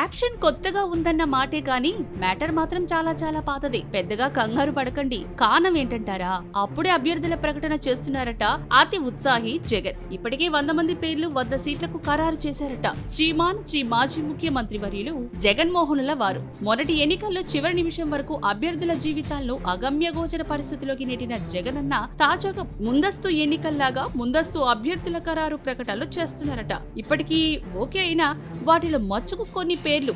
Caption కొత్తగా ఉందన్న మాటే కానీ మ్యాటర్ మాత్రం చాలా చాలా పాతది. పెద్దగా కంగారు పడకండి. కారణం ఏంటంటారా? అప్పుడే అభ్యర్థుల ప్రకటన చేస్తున్నారట అతి ఉత్సాహి జగన్. ఇప్పటికే వంద మంది పేర్లు వంద సీట్లకు ఖరారు చేశారట శ్రీమాన్ శ్రీ మాజీ ముఖ్యమంత్రి వర్యులు జగన్మోహనుల వారు. మొదటి ఎన్నికల్లో చివరి నిమిషం వరకు అభ్యర్థుల జీవితాల్లో అగమ్యగోచర పరిస్థితిలోకి నెట్టిన జగనన్న తాజాగా ముందస్తు ఎన్నికల్లాగా ముందస్తు అభ్యర్థుల ఖరారు ప్రకటనలు చేస్తున్నారట. ఇప్పటికీ ఓకే అయినా వాటిలో మచ్చుకు కొన్ని పేర్లు.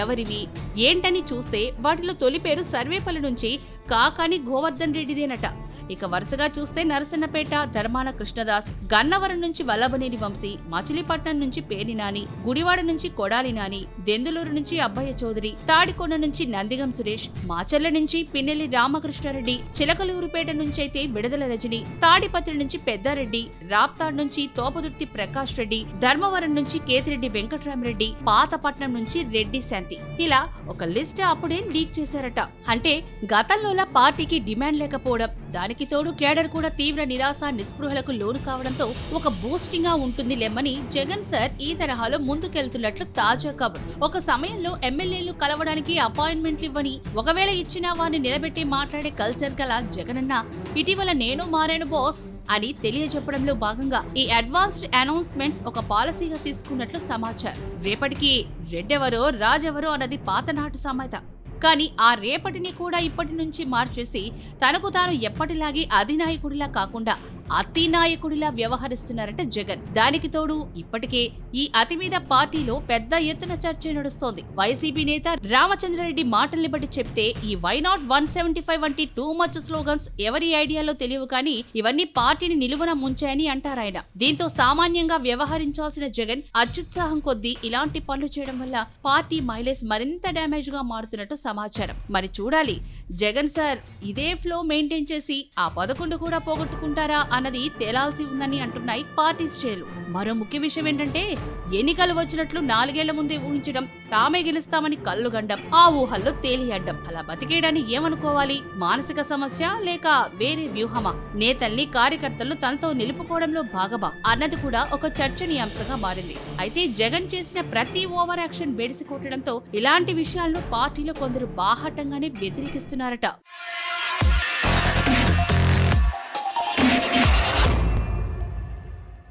ఎవరివి? ఏంటని చూస్తే వాటిలో తొలి పేరు సర్వేపల్లి నుంచి కాకాని గోవర్ధన్ రెడ్డిదేనట. ఇక వరుసగా చూస్తే నరసన్నపేట ధర్మాన కృష్ణదాస్ గన్నవరం నుంచి వల్లభనేని వంశీ మచిలీపట్నం నుంచి పేని నాని గుడివాడ నుంచి కొడాలి నాని దెందులూరు నుంచి అబ్బయ్య చౌదరి తాడికొండ నుంచి నందిగం సురేష్ మాచర్ల నుంచి పిన్నెల్లి రామకృష్ణారెడ్డి చిలకలూరుపేట నుంచి అయితే విడుదల రజని తాడిపత్రి నుంచి పెద్దారెడ్డి రాప్తాడ్ నుంచి తోపదుర్తి ప్రకాష్ రెడ్డి ధర్మవరం నుంచి కేతిరెడ్డి వెంకటరామరెడ్డి పాతపట్నం నుంచి రెడ్డి శాంతి. ఇలా ఒక లిస్ట్ అప్పుడే లీక్ చేశారట. అంటే గతంలోలా పార్టీకి డిమాండ్ లేకపోవడం దానికి తోడు కేడర్ కూడా తీవ్ర నిరాశ నిస్పృహలకు లోను కావడంతో ఒక బూస్టింగ్గా ఉంటుంది లెమ్మని జగన్ సార్ ఈ తరహాలో ముందుకెళ్తున్నట్లు తాజా కబుర్. ఒక సమయంలో ఎమ్మెల్యేలు కలవడానికి అపాయింట్మెంట్లు ఇవ్వని ఒకవేళ ఇచ్చినా వారిని నిలబెట్టి మాట్లాడే కల్చర్ గల జగనన్న ఇటీవల నేను మారాను బాస్ అని తెలియజెప్పడంలో భాగంగా ఈ అడ్వాన్స్డ్ అనౌన్స్మెంట్స్ ఒక పాలసీగా తీసుకున్నట్లు సమాచారం. రేపటికి రెడ్డెవరో రాజెవరో అన్నది పాతనాటు సామెత కానీ ఆ రేపటిని కూడా ఇప్పటి నుంచి మార్చేసి తనకు తాను ఎప్పటిలాగే అధినాయకుడిలా కాకుండా అతినాయకుడిలా వ్యవహరిస్తున్నారట జగన్. దానికి తోడు ఇప్పటికే ఈ అతి మీద పార్టీలో పెద్ద ఎత్తున చర్చ నడుస్తోంది. వైసీపీ నేత రామచంద్రారెడ్డి మాటల్ని బట్టి చెప్తే ఈ why not one seventy five వంటి టూ మచ్ స్లోగన్స్ ఎవరి ఐడియాలో తెలియవు కానీ ఇవన్నీ పార్టీని నిలువున ముంచాయని అంటారాయన దీంతో సామాన్యంగా వ్యవహరించాల్సిన జగన్ అత్యుత్సాహం కొద్దీ ఇలాంటి పనులు చేయడం వల్ల పార్టీ మైలేజ్ మరింత డ్యామేజ్గా మారుతున్నట్టు సమాచారం. మరి చూడాలి. జగన్ సార్ ఇదే ఫ్లో మెయింటైన్ చేసి ఆ పదకొండు కూడా పోగొట్టుకుంటారా అన్నది తేలాల్సి ఉందని అంటున్నాయి పార్టీ శ్రేణులు. మరో ముఖ్య విషయం ఏంటంటే ఎన్నికలు వచ్చినట్లు నాలుగేళ్ళ ముందే ఊహించడం తామే గెలుస్తామని కళ్ళు గండం ఆ ఊహల్లో తేలియడ్డం అలా బతికేయడాన్ని ఏమనుకోవాలి? మానసిక సమస్య లేక వేరే వ్యూహమా? నేతల్ని కార్యకర్తలు తనతో నిలుపుకోవడంలో భాగమా? అన్నది కూడా ఒక చర్చనీయాంశంగా మారింది. అయితే జగన్ చేసిన ప్రతి ఓవర్ యాక్షన్ బెడిసి కొట్టడంతో ఇలాంటి విషయాలను పార్టీలో కొందరు బాహటంగానే వ్యతిరేకిస్తున్నారు. వ్యతిరేకిస్తున్నారట